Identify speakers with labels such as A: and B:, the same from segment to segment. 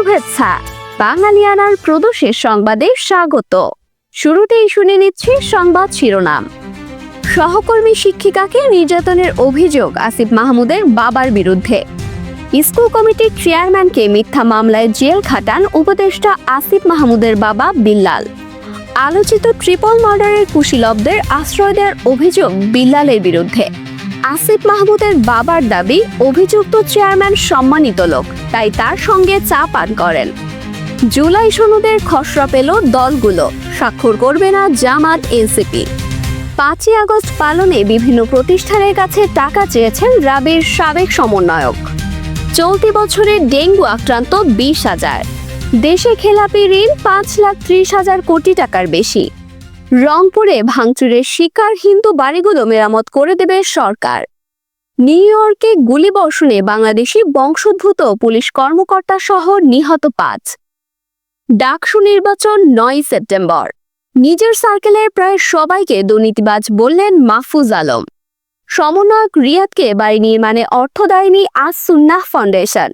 A: শুভেচ্ছা। বাঙালিয়ানার প্রদোষের সংবাদে স্বাগত। শুরুতেই শুনে নিচ্ছি সংবাদ শিরোনাম। সহকর্মী শিক্ষিকাকে নির্যাতনের অভিযোগ আসিফ মাহমুদের বাবার বিরুদ্ধে। স্কুল কমিটির চেয়ারম্যানকে মিথ্যা মামলায় জেল খাটান উপদেষ্টা আসিফ মাহমুদের বাবা বিল্লাল। আলোচিত ট্রিপল মার্ডারের কুশীলবদের আশ্রয় দেওয়ার অভিযোগ বিল্লালের বিরুদ্ধে। আসিফ মাহমুদের বাবার দাবি, অভিযুক্ত চেয়ারম্যান সম্মানিত লোক, তাই তার সঙ্গে চা পান করেন। জুলাই সনদের খসড়া পেল দলগুলো, স্বাক্ষর করবে না জামাত এনসিপি। পাঁচই আগস্ট পালনে বিভিন্ন প্রতিষ্ঠানের কাছে টাকা চেয়েছেন রাবির সাবেক সমন্বয়ক। চলতি বছরে ডেঙ্গু আক্রান্ত বিশ হাজার। দেশে খেলাপি ঋণ পাঁচ লাখ ত্রিশ হাজার কোটি টাকার বেশি। রংপুরে ভাঙচুরের শিকার হিন্দু বাড়িগুলো মেরামত করে দেবে সরকার। নিউ ইয়র্কে গুলিবর্ষণে বাংলাদেশি বংশোদ্ভূত পুলিশ কর্মকর্তা সহ নিহত পাঁচ। ডাকসু নির্বাচন নয় সেপ্টেম্বর। নিজের সার্কেলের প্রায় সবাইকে দুর্নীতিবাজ বললেন মাহফুজ আলম। সমন্বয়ক রিয়াদকে বাড়ি নির্মাণে অর্থ দেয়নি আজ ফাউন্ডেশন।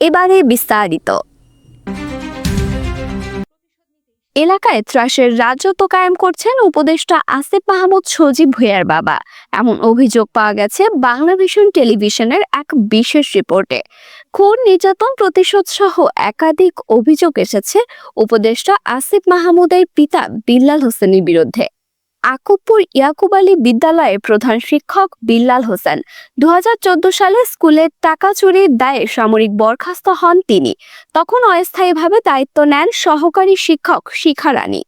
A: এবারে বিস্তারিত। এলাকায় ত্রাসের রাজত্ব কায়েম করছেন উপদেষ্টা আসিফ মাহমুদ সজীব ভুঁইয়ার বাবা। এমন অভিযোগ পাওয়া গেছে বাংলাভিশন টেলিভিশনের এক বিশেষ রিপোর্টে। খুন, নির্যাতন প্রতিশোধ সহ একাধিক অভিযোগ এসেছে উপদেষ্টা আসিফ মাহমুদের পিতা বিল্লাল হোসেনের বিরুদ্ধে। আকুবপুর ইয়াকুব আলী বিদ্যালয়ের প্রধান শিক্ষক বিল্লাল হোসেন। দু হাজার চোদ্দ সালে স্কুলের টাকা চুরির দায়ে সামরিক বরখাস্ত হন তিনি। তখন অস্থায়ীভাবে দায়িত্ব নেন সহকারী শিক্ষক শিখা রানী।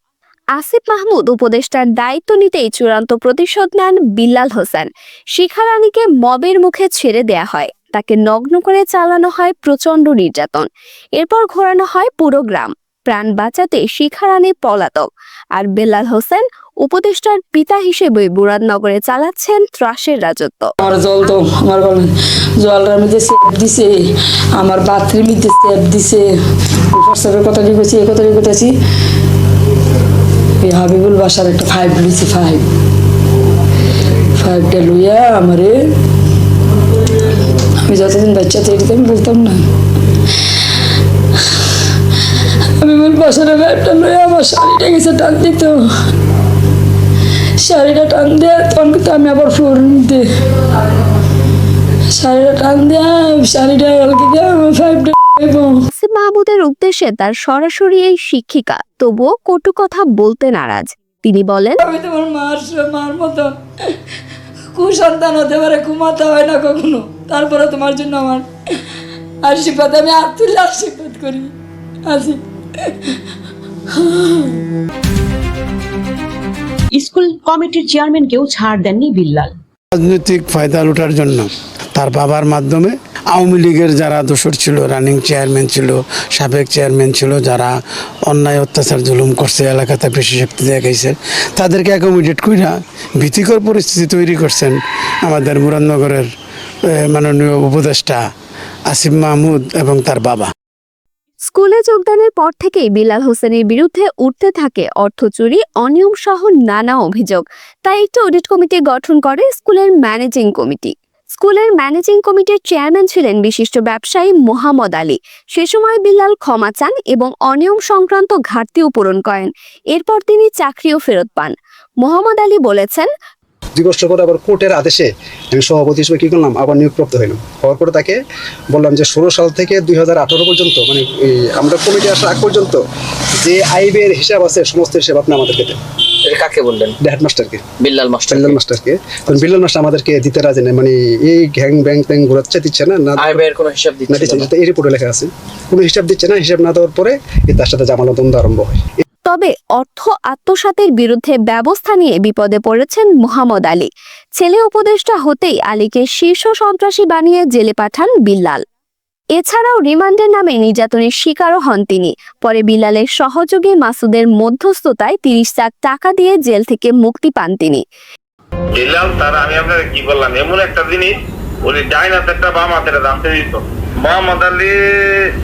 A: আসিফ মাহমুদ উপদেষ্টার দায়িত্ব নিতেই চূড়ান্ত প্রতিশোধ নেন বিল্লাল হোসেন। শিখা রানীকে মবের মুখে ছেড়ে দেয়া হয়। তাকে নগ্ন করে চালানো হয় প্রচণ্ড নির্যাতন। এরপর ঘোরানো হয় পুরো গ্রাম। প্রাণ বাঁচাতে শিখা রানী পলাতক। আর বেলাল হোসেন উপদেষ্টার পিতা হিসেবে মুরাদনগরে চালাচ্ছেন ত্রাসের রাজত্ব।
B: আমার জল তো আমার জলটার মধ্যে সেপ দিছে, আমার বাথরুম সেপ দিছে হোয়াটসঅ্যাপের কথা লিখেছি এই কথা লিখেছি হাবিবুল বাসার একটা ফাইভ লিখছি ফাইভ ফাইভটা লইয়া আমারে, আমি যতদিন বাচ্চা তৈরি আমি বলতাম না। হাবিবুল বাসার ফাইভটা লইয়া আমার শাড়িটা গেছে, টান দিত। শাড়িটা টান দেয়া তখন কিন্তু আমি আবার ফোর দিতে। শাড়িটা টান দেয়া শাড়িটা হালকে দেয়া ফাইভটা
A: মাহমুদের উদ্দেশ্যে তার সরাসরি এই শিক্ষিকা তবুও কটু কথা বলতে নারাজ। তিনি বলেন
B: আমি তোমার মার মার মতো। কুসন্তান হতে পারে ঘুমাতে হয় না কখনো। তারপরে তোমার জন্য আমার আশীর্বাদ আমি তুলে আশীর্বাদ করি। আসি
C: স্কুল কমিটির চেয়ারম্যানকেও ছাড় দেননি বিল্লাল।
D: রাজনৈতিক ফায়দা লুটার জন্য তার বাবার মাধ্যমে আওয়ামী লীগের যারা দোসর ছিল রানিং চেয়ারম্যান ছিল, সাবেক চেয়ারম্যান ছিল, যারা অন্যায়, অত্যাচার, জুলুম করছে, এলাকাতে বেশি শক্তি দেখাইছে তাদেরকে অ্যাকোমোডেট কইরা ভীতিকর পরিস্থিতি তৈরি করছেন আমাদের মুরাদনগরের মাননীয় উপদেষ্টা আসিফ মাহমুদ এবং তার বাবা।
A: স্কুলে যোগদানের পর থেকেই বিলাল হোসেনের বিরুদ্ধে উঠতে থাকে অর্থ চুরি, অনিয়ম সহ নানা অভিযোগ। তাই একটি অডিট কমিটি গঠন করে স্কুলের ম্যানেজিং কমিটি। স্কুলের ম্যানেজিং কমিটির চেয়ারম্যান ছিলেন বিশিষ্ট ব্যবসায়ী মোহাম্মদ আলী। সে সময় বিল্লাল ক্ষমা চান এবং অনিয়ম সংক্রান্ত ঘাটতিও পূরণ করেন। এরপর তিনি চাকরিও ফেরত পান। মোহাম্মদ আলী বলেছেন
E: দুই বছর পরে আবার কোর্টের আদেশে আমি সভাপতি হিসেবে কী করলাম? আবার নিয়োগপ্রাপ্ত হইলাম। হওয়ার পরে তাকে বললাম যে ষোলো সাল থেকে দুই হাজার আঠারো পর্যন্ত মানে আমরা কমিটি আসার আগ পর্যন্ত যে আইবের হিসাব আছে সমস্ত হিসাব আপনি আমাদেরকে দেন।
F: কাকে বললেন? বিল্লাল মাস্টার
E: বিল্লাল মাস্টারকে। বিল্লাল মাস্টার আমাদেরকে দিতে রাজি নেই মানে এই ঘ্যাং ব্যাং ট্যাং ঘোরাচ্ছে দিচ্ছে না না
F: কোনো হিসাব
E: না
F: দিচ্ছে
E: দিচ্ছে
F: না।
E: না, এই রিপোর্টে লেখা আছে। কোনো হিসাব দিচ্ছে না হিসাব না দেওয়ার পরে এই তার সাথে জামালত দ্বন্দ্ব আরম্ভ হয়।
A: তবে অর্থ আত্মসাতের বিরুদ্ধে ব্যবস্থা নিয়ে বিপদে পড়েছেন মোহাম্মদ আলী। ছেলে উপদেষ্টা হতেই আলীকে শীর্ষ সন্ত্রাসী বানিয়ে জেলে পাঠান বিল্লাল। এছাড়াও রিমান্ডের নামে নির্যাতনের শিকারও হন তিনি। পরে বিল্লালের সহযোগী মাসুদের মধ্যস্থতায় তিরিশ লাখ টাকা দিয়ে জেল থেকে মুক্তি পান তিনি।
G: তার, আমি আপনাকে কি বললাম, এমন একটা জিনিস, উনি বাম দিত। মোহাম্মদ আলী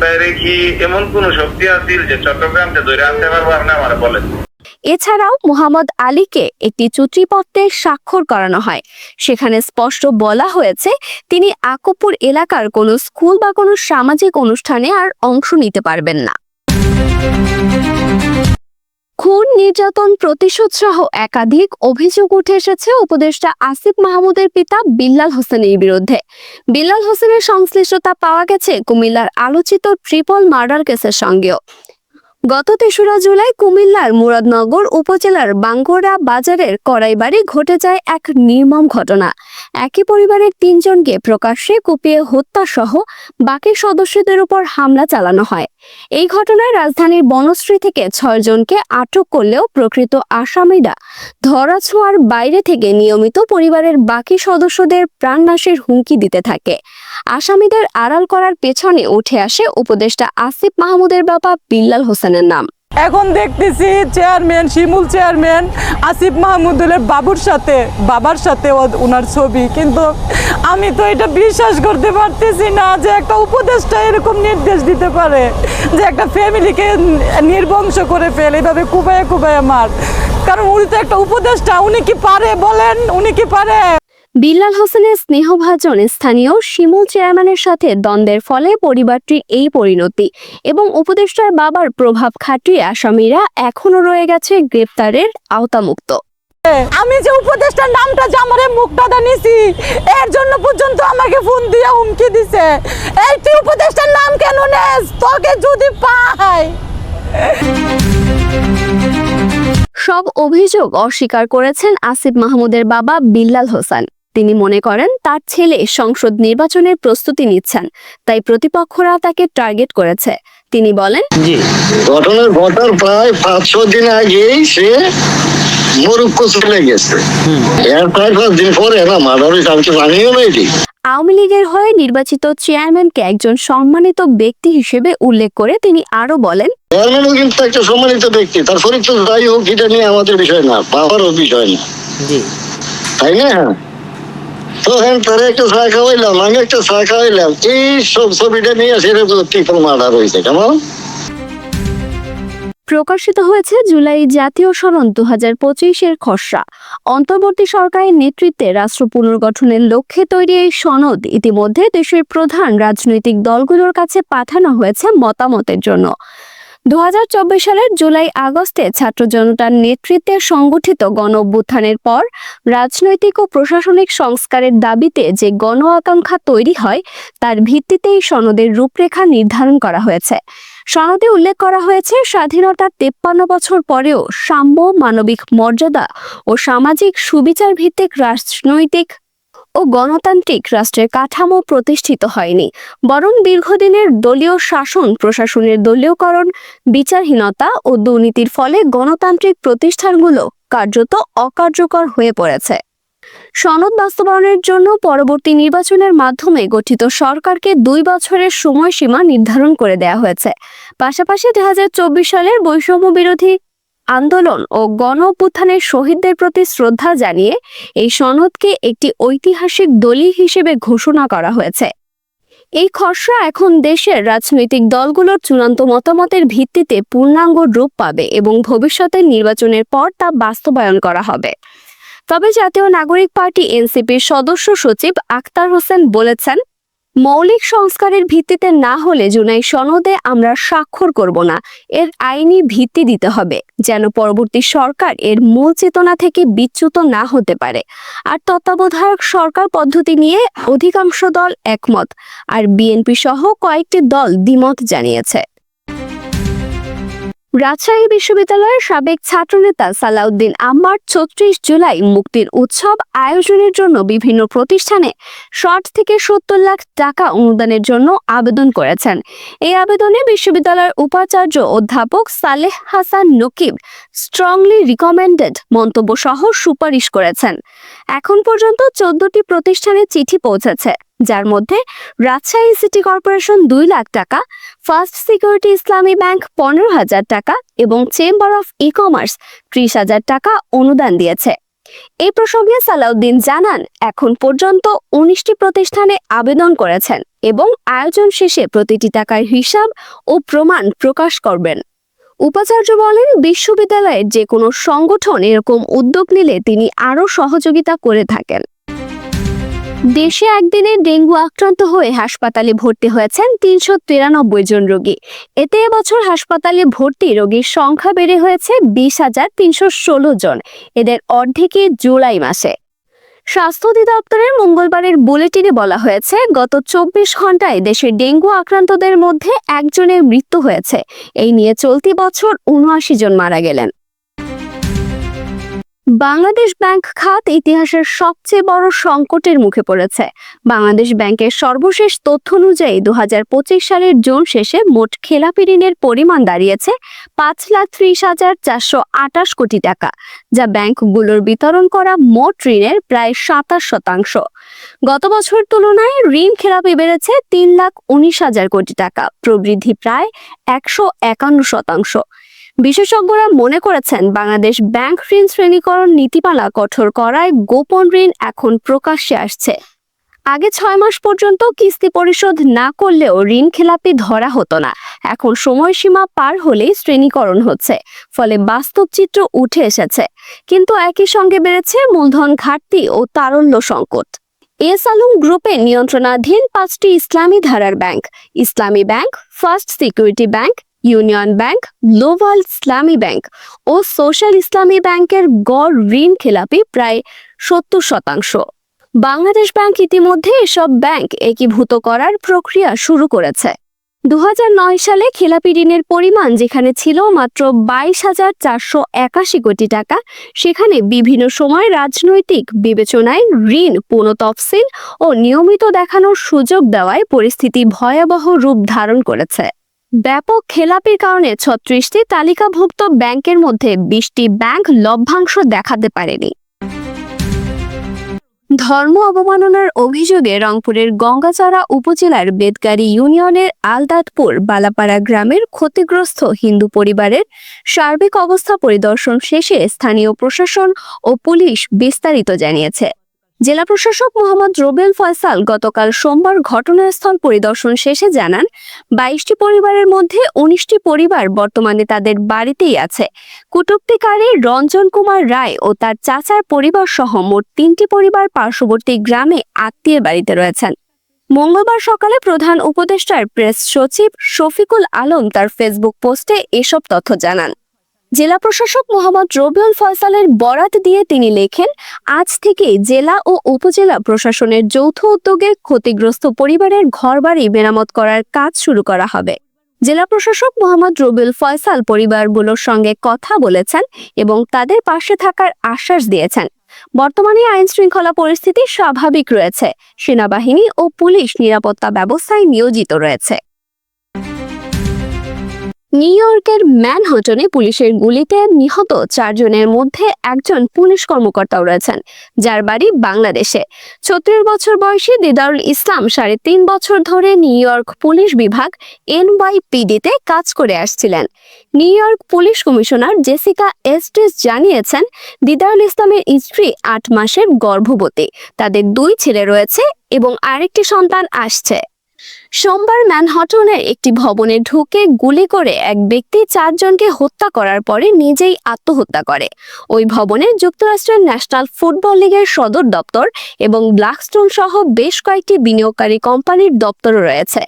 G: বাইরে কি এমন কোন শক্তি আছিল যে চট্টগ্রামকে ধরে আনতে পারব আপনি আমার বলেন?
A: এছাড়াও মোহাম্মদ আলীকে একটি চুক্তিপত্রে স্বাক্ষর করানো হয়। সেখানে স্পষ্ট বলা হয়েছে, তিনি আকপুর এলাকার কোনো স্কুল বা কোনো সামাজিক অনুষ্ঠানে আর অংশ নিতে পারবেন না। খুন, নির্যাতন প্রতিশোধ সহ একাধিক অভিযোগ উঠে এসেছে উপদেষ্টা আসিফ মাহমুদের পিতা বিল্লাল হোসেনের বিরুদ্ধে। বিল্লাল হোসেনের সংশ্লিষ্টতা পাওয়া গেছে কুমিল্লার আলোচিত ট্রিপল মার্ডার কেসের সঙ্গেও। গত তেসরা জুলাই কুমিল্লার মুরাদনগর উপজেলার বাঙ্গোরা বাজারের কড়াইবাড়ি ঘটে যায় এক নির্মম ঘটনা। একই পরিবারের তিনজনকে প্রকাশ্যে কুপিয়ে হত্যা সহ বাকি সদস্যদের উপর হামলা চালানো হয়। এই ঘটনায় রাজধানীর বনশ্রী থেকে ছয়জনকে আটক করলেও প্রকৃত আসামিরা ধরাছোঁয়ার বাইরে থেকে নিয়মিত পরিবারের বাকি সদস্যদের প্রাণনাশের হুমকি দিতে থাকে। আসামিদের আড়াল করার পেছনে উঠে আসে উপদেষ্টা আসিফ মাহমুদের বাবা বিল্লাল হোসেনের নাম।
F: এখন দেখতেছি চেয়ারম্যান, শিমুল চেয়ারম্যান আসিফ মাহমুদুলের বাবুর সাথে, বাবার সাথে ওনার ছবি। কিন্তু আমি তো এটা বিশ্বাস করতে পারতেছি না যে একটা উপদেশটা এরকম নির্দেশ দিতে পারে, যে একটা ফ্যামিলিকে নির্বংশ করে ফেল, এভাবে কুবায়ে কুবায়ে মার। কারণ উনি তো একটা উপদেশটা উনি কি পারে বলেন? উনি কি পারে?
A: বিল্লাল হোসেনের স্নেহভাজন স্থানীয় শিমুল চেয়ারম্যানের সাথে দ্বন্দ্বের ফলে পরিবারটির এই পরিণতি এবং উপদেষ্টার বাবার প্রভাব খাটিয়ে আসামিরা এখনও রয়ে গেছে গ্রেপ্তারের আওতামুক্ত।
F: আমি যে উপদেষ্টার নামটা যে আমার মুখটা নিছি এর জন্য পর্যন্ত আমাকে ফোন দিয়ে হুমকি দিছে। এই তুই উপদেশটার নাম কেন নেস? তোকে যদি পায়
A: সব অভিযোগ অস্বীকার করেছেন আসিফ মাহমুদের বাবা বিল্লাল হোসেন। তিনি মনে করেন তার ছেলে সংসদ নির্বাচনের প্রস্তুতি নিচ্ছেন তাই প্রতিপক্ষরা তাকে টার্গেট করেছে। তিনি বলেন
H: ঘটনার ঘটার প্রায় পাঁচ দিন আগেই সে মরুক্কো চলে গেছে। এর প্রায় পাঁচ দিন পরে না মার্ডার হয়েছে জানিও না
A: আওয়ামী লীগের হয়ে নির্বাচিত চেয়ারম্যানকে একজন সম্মানিত ব্যক্তি হিসেবে উল্লেখ করে তিনি আরও বলেন
H: চেয়ারম্যানও কিন্তু একটা সম্মানিত ব্যক্তি তার চরিত্র যাই হোক এটা নিয়ে আমাদের বিষয় না বাবারও বিষয় না। তাই না? হ্যাঁ আমি এই সব ছবিটা নিয়ে মার্ডার হয়েছে, কেমন?
A: প্রকাশিত হয়েছে জুলাই জাতীয় সনদ দু হাজার পঁচিশের খসড়া। অন্তর্বর্তী সরকারের নেতৃত্বে রাষ্ট্র পুনর্গঠনের লক্ষ্যে তৈরি এই সনদ ইতিমধ্যে দেশের প্রধান রাজনৈতিক দলগুলোর কাছে পাঠানো হয়েছে মতামতের জন্য। দু হাজার চব্বিশ সালের জুলাই আগস্টে ছাত্র জনতার নেতৃত্বে সংগঠিত গণ অভ্যুত্থানের পর রাজনৈতিক ও প্রশাসনিক সংস্কারের দাবিতে যে গণ আকাঙ্ক্ষা তৈরি হয়, তার ভিত্তিতেই সনদের রূপরেখা নির্ধারণ করা হয়েছে। সনদে উল্লেখ করা হয়েছে, স্বাধীনতার তেপ্পান্ন বছর পরেও সাম্য, মানবিক মর্যাদা ও সামাজিক সুবিচার ভিত্তিক রাজনৈতিক ও গণতান্ত্রিক রাষ্ট্রের কাঠামো প্রতিষ্ঠিত হয়নি। বরং দীর্ঘদিনের দলীয় শাসন, প্রশাসনের দলীয়করণ, বিচারহীনতা ও দুর্নীতির ফলে গণতান্ত্রিক প্রতিষ্ঠানগুলো কার্যত অকার্যকর হয়ে পড়েছে। সনদ বাস্তবায়নের জন্য পরবর্তী নির্বাচনের মাধ্যমে গঠিত সরকারকে দুই বছরের সময়সীমা নির্ধারণ করে দেয়া হয়েছে। পাশাপাশি দুই হাজার চব্বিশ সালের বৈষম্য বিরোধী আন্দোলন ও গণ অভ্যুত্থানের শহীদদের প্রতি শ্রদ্ধা জানিয়ে এই সনদকে একটি ঐতিহাসিক দলিল হিসেবে ঘোষণা করা হয়েছে। এই খসড়া এখন দেশের রাজনৈতিক দলগুলোর চূড়ান্ত মতামতের ভিত্তিতে পূর্ণাঙ্গ রূপ পাবে এবং ভবিষ্যতের নির্বাচনের পর তা বাস্তবায়ন করা হবে। তবে জাতীয় নাগরিক পার্টি এনসিপির সদস্য সচিব আক্তার হোসেন বলেছেন মৌলিক সংস্কারের ভিত্তিতে না হলে জুনাই সনদে আমরা স্বাক্ষর করব না। এর আইনি ভিত্তি দিতে হবে, যেন পরবর্তী সরকার এর মূল চেতনা থেকে বিচ্যুত না হতে পারে। আর তত্ত্বাবধায়ক সরকার পদ্ধতি নিয়ে অধিকাংশ দল একমত। আর বিএনপি সহ কয়েকটি দল দ্বিমত জানিয়েছে। রাজশাহী বিশ্ববিদ্যালয়ের সাবেক ছাত্রনেতা সালাউদ্দিন আম্মার ছত্রিশ জুলাই মুক্তির উৎসব আয়োজনের জন্য বিভিন্ন প্রতিষ্ঠানে ষাট থেকে সত্তর লাখ টাকা অনুদানের জন্য আবেদন করেছেন। এই আবেদনে বিশ্ববিদ্যালয়ের উপাচার্য অধ্যাপক সালেহ হাসান নকিব স্ট্রংলি রিকমেন্ডেড মন্তব্য সহ সুপারিশ করেছেন। এখন পর্যন্ত চোদ্দটি প্রতিষ্ঠানে চিঠি পৌঁছেছে। যার মধ্যে রাজশাহী সিটি কর্পোরেশন দুই লাখ টাকা, ফার্স্ট সিকিউরিটি ইসলামী ব্যাংক পনেরো হাজার টাকা এবং চেম্বার অফ ই কমার্স ত্রিশ হাজার টাকা অনুদান দিয়েছে। এই প্রসঙ্গে সালাউদ্দিন জানান, এখন পর্যন্ত উনিশটি প্রতিষ্ঠানে আবেদন করেছেন এবং আয়োজন শেষে প্রতিটি টাকার হিসাব ও প্রমাণ প্রকাশ করবেন। উপাচার্য বলেন, বিশ্ববিদ্যালয়ের যে কোনো সংগঠন এরকম উদ্যোগ নিলে তিনি আরও সহযোগিতা করে থাকেন। দেশে একদিনে ডেঙ্গু আক্রান্ত হয়ে হাসপাতালে ভর্তি হয়েছেন তিনশো তিরানব্বই জন রোগী। এতে এবছর হাসপাতালে ভর্তি রোগীর সংখ্যা বেড়ে হয়েছে বিশ হাজার তিনশো ষোলো জন। এদের অর্ধেকই জুলাই মাসে। স্বাস্থ্য অধিদপ্তরের মঙ্গলবারের বুলেটিনে বলা হয়েছে, গত চব্বিশ ঘন্টায় দেশে ডেঙ্গু আক্রান্তদের মধ্যে একজনের মৃত্যু হয়েছে। এই নিয়ে চলতি বছর উনআশি জন মারা গেলেন। বাংলাদেশ ব্যাংক খাত ইতিহাসের সবচেয়ে বড় সংকটের মুখে পড়েছে। বাংলাদেশ ব্যাংকের সর্বশেষ তথ্য অনুযায়ী দু হাজার পঁচিশ সালের জুন শেষে মোট খেলাপি ঋণের পরিমাণ দাঁড়িয়েছে পাঁচ লাখ ত্রিশ হাজার চারশো আটাশ কোটি টাকা, যা ব্যাংকগুলোর বিতরণ করা মোট ঋণের প্রায় সাতাশ শতাংশ। গত বছর তুলনায় ঋণ খেলাপি বেড়েছে তিন লাখ উনিশ হাজার কোটি টাকা, প্রবৃদ্ধি প্রায় একশো একান্ন শতাংশ। বিশেষজ্ঞরা মনে করেছেন বাংলাদেশ ব্যাংক ঋণ শ্রেণীকরণ নীতিমালা কঠোর করায় গোপন ঋণ এখন প্রকাশ্যে আসছে। আগে ছয় মাস পর্যন্ত কিস্তি পরিশোধ না করলেও ঋণ খেলাপি ধরা হতো না। এখন সময়সীমা পার হলেই শ্রেণীকরণ হচ্ছে, ফলে বাস্তব চিত্র উঠে এসেছে। কিন্তু একই সঙ্গে বেড়েছে মূলধন ঘাটতি ও তারল্য সংকট। এস আলম গ্রুপের নিয়ন্ত্রণাধীন পাঁচটি ইসলামী ধারার bank, Islami bank, first security bank union bank global Islami bank ও সোশ্যাল ইসলামী ব্যাংকের গড় ঋণ খেলাপি প্রায় সত্তর শতাংশ। বাংলাদেশ ব্যাংক ইতিমধ্যে এসব ব্যাংক একীভূত করার প্রক্রিয়া শুরু করেছে। দু হাজার নয় সালে খেলাপি ঋণের পরিমাণ যেখানে ছিল মাত্র বাইশ হাজার চারশো একাশি কোটি টাকা, সেখানে বিভিন্ন সময় রাজনৈতিক বিবেচনায় ঋণ পুনঃতফসিল ও নিয়মিত দেখানোর সুযোগ দেওয়ায় পরিস্থিতি ভয়াবহ রূপ ধারণ করেছে। ব্যাপক খেলাপির কারণে ছত্রিশটি তালিকাভুক্ত ব্যাংকের মধ্যে বিশটি ব্যাংক লভ্যাংশ দেখাতে পারেনি। ধর্ম অবমাননার অভিযোগে রংপুরের গঙ্গাচড়া উপজেলার বেদগাড়ি ইউনিয়নের আলদাতপুর বালাপাড়া গ্রামের ক্ষতিগ্রস্ত হিন্দু পরিবারের সার্বিক অবস্থা পরিদর্শন শেষে স্থানীয় প্রশাসন ও পুলিশ বিস্তারিত জানিয়েছে। জেলা প্রশাসক মোহাম্মদ রোবেল ফয়সাল গতকাল সোমবার ঘটনাস্থল পরিদর্শন শেষে জানান, বাইশটি পরিবারের মধ্যে উনিশটি পরিবার বর্তমানে তাদের বাড়িতেই আছে। কটুক্তিকারী রঞ্জন কুমার রায় ও তার চাচার পরিবার সহ মোট তিনটি পরিবার পার্শ্ববর্তী গ্রামে আত্মীয় বাড়িতে রয়েছেন। মঙ্গলবার সকালে প্রধান উপদেষ্টার প্রেস সচিব শফিকুল আলম তার ফেসবুক পোস্টে এসব তথ্য জানান। জেলা প্রশাসক মোহাম্মদ রবিউল ফয়সালের বরাত দিয়ে তিনি লেখেন, আজ থেকে জেলা ও উপজেলা প্রশাসনের যৌথ উদ্যোগে ক্ষতিগ্রস্ত পরিবারের ঘরবাড়ি মেরামত করার কাজ শুরু করা হবে। জেলা প্রশাসক মোহাম্মদ রবিউল ফয়সাল পরিবারগুলোর সঙ্গে কথা বলেছেন এবং তাদের পাশে থাকার আশ্বাস দিয়েছেন। বর্তমানে আইন শৃঙ্খলা পরিস্থিতি স্বাভাবিক রয়েছে। সেনাবাহিনী ও পুলিশ নিরাপত্তা ব্যবস্থায় নিয়োজিত রয়েছে। নিউ ইয়র্কের ম্যানহাটনে পুলিশের গুলিতে নিহত চারজনের মধ্যে একজন পুলিশ কর্মকর্তাও রয়েছেন, যার বাড়ি বাংলাদেশে। ছত্রিশ বছর বয়সী দিদারুল ইসলাম সাড়ে তিন বছর ধরে নিউ ইয়র্ক পুলিশ বিভাগ এনওয়াইপিডিতে কাজ করে আসছিলেন। New York police commissioner Jessica Estes জানিয়েছেন, দিদারুল ইসলামের স্ত্রী আট মাসের গর্ভবতী, তাদের দুই ছেলে রয়েছে এবং আরেকটি সন্তান আসছে। সোমবার ম্যানহটনের একটি ভবনে ঢুকে গুলি করে এক ব্যক্তি চারজনকে হত্যা করার পরে নিজেই আত্মহত্যা করে। ওই ভবনে যুক্তরাষ্ট্রের ন্যাশনাল ফুটবল লীগের সদর দপ্তর এবং ব্ল্যাকস্টোন সহ বেশ কয়েকটি বিনিয়োগকারী কোম্পানির দপ্তরও রয়েছে।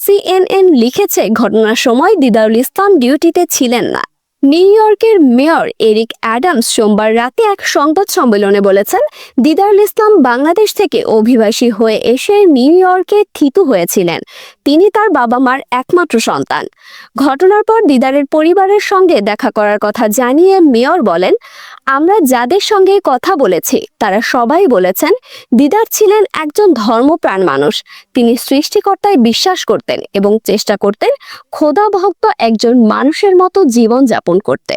A: সিএনএন লিখেছে, ঘটনার সময় দিদারুল ইসলাম ডিউটিতে ছিলেন না। নিউ ইয়র্কের মেয়র এরিক অ্যাডামস সোমবার রাতে এক সংবাদ সম্মেলনে বলেছেন, দিদারুল ইসলাম বাংলাদেশ থেকে অভিবাসী হয়ে এসে নিউ ইয়র্কে থিতু হয়েছিলেন। তিনি তার বাবা মার একমাত্র সন্তান। ঘটনার পর দিদারের পরিবারের সঙ্গে দেখা করার কথা জানিয়ে মেয়র বলেন, আমরা যাদের সঙ্গে কথা বলেছি, তারা সবাই বলেছেন দিদার ছিলেন একজন ধর্মপ্রাণ মানুষ। তিনি সৃষ্টিকর্তায় বিশ্বাস করতেন এবং চেষ্টা করতেন খোদা ভক্ত একজন মানুষের মতো জীবন যাপন করতে।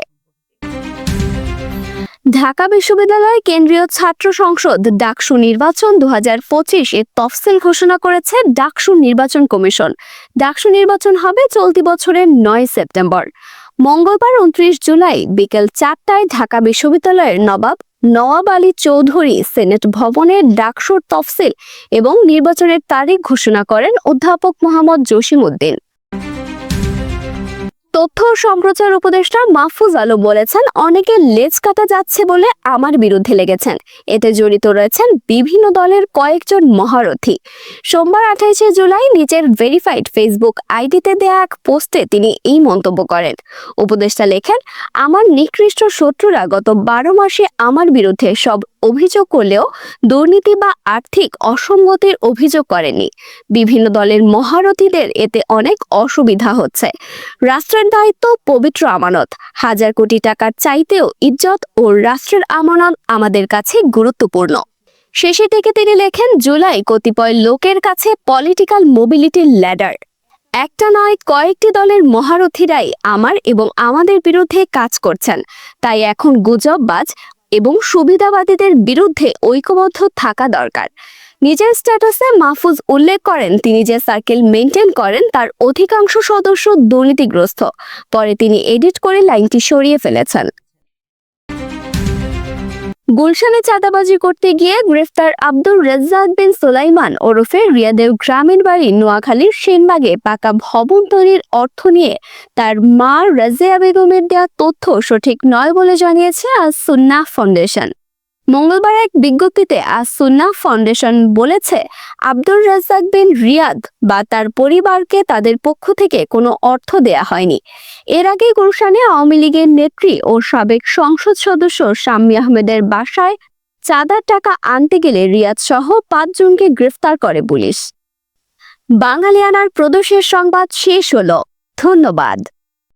A: ঢাকা বিশ্ববিদ্যালয় কেন্দ্রীয় ছাত্র সংসদ ডাকসু নির্বাচন দু হাজার পঁচিশ তফসিল ঘোষণা করেছে ডাকসু নির্বাচন কমিশন। ডাকসু নির্বাচন হবে চলতি বছরের নয় সেপ্টেম্বর। মঙ্গলবার উনত্রিশ জুলাই বিকেল চারটায় ঢাকা বিশ্ববিদ্যালয়ের নবাব নওয়াব আলী চৌধুরী সেনেট ভবনের ডাকসুর তফসিল এবং নির্বাচনের তারিখ ঘোষণা করেন অধ্যাপক মোহাম্মদ জসিম উদ্দিন তথ্য ও সম্প্রচার উপদেষ্টা মাহফুজ আলম বলেছেন, অনেকে লেজ কাটা যাচ্ছে বলে আমার বিরুদ্ধে লেগেছেন। এতে জড়িত রয়েছেন বিভিন্ন দলের কয়েকজন মহারথী। সোমবার আঠাইশে জুলাই নিজের ভেরিফাইড ফেসবুক আইডিতে দেয়া এক পোস্টে তিনি এই মন্তব্য করেন। উপদেষ্টা লেখেন, আমার নিকৃষ্ট শত্রুরা গত বারো মাসে আমার বিরুদ্ধে সব অভিযোগ করলেও দুর্নীতি বা আর্থিক অসঙ্গতির অভিযোগ করেনি। বিভিন্ন দলের মহারথীদের এতে অনেক অসুবিধা হচ্ছে। রাষ্ট্রের দায়িত্ব পবিত্র আমানত। হাজার কোটি টাকার চাইতেও ইজ্জত ও রাষ্ট্রের আমানত আমাদের কাছে গুরুত্বপূর্ণ। শেষে থেকে তিনি লেখেন, জুলাই কতিপয় লোকের কাছে পলিটিক্যাল মোবিলিটির ল্যাডার। একটা নয়, কয়েকটি দলের মহারথীরাই আমার এবং আমাদের বিরুদ্ধে কাজ করছেন। তাই এখন গুজববাজ এবং সুবিধাবাদীদের বিরুদ্ধে ঐক্যবদ্ধ থাকা দরকার। নিজের স্ট্যাটাসে মাহফুজ উল্লেখ করেন, তিনি যে সার্কেল মেনটেন করেন তার অধিকাংশ সদস্য দুর্নীতিগ্রস্ত। পরে তিনি এডিট করে লাইনটি সরিয়ে ফেলেছেন। গুলশানে চাঁদাবাজি করতে গিয়ে গ্রেফতার আব্দুর রেজ্জাক বিন সোলাইমান ওরফে রিয়াদেও গ্রামের বাড়ি নোয়াখালীর সেনবাগে পাকা ভবন তৈরির অর্থ নিয়ে তার মা রাজিয়া বেগমের দেওয়া তথ্য সঠিক নয় বলে জানিয়েছে আজ সুন্না ফাউন্ডেশন। মঙ্গলবার এক বিজ্ঞপ্তিতে আজ সুন্না ফাউন্ডেশন বলেছে, আব্দুর রাজ্জাক বিন রিয়াদ বা তার পরিবারকে তাদের পক্ষ থেকে কোনো অর্থ দেয়া হয়নি। এর আগে গুলশানে আওয়ামী লীগের নেত্রী ও সাবেক সংসদ সদস্য শাম্মী আহমেদের বাসায় চাঁদার টাকা আনতে গেলে রিয়াদ সহ পাঁচজনকে গ্রেফতার করে পুলিশ। বাঙালিয়ানার প্রদোষের সংবাদ শেষ হলো। ধন্যবাদ।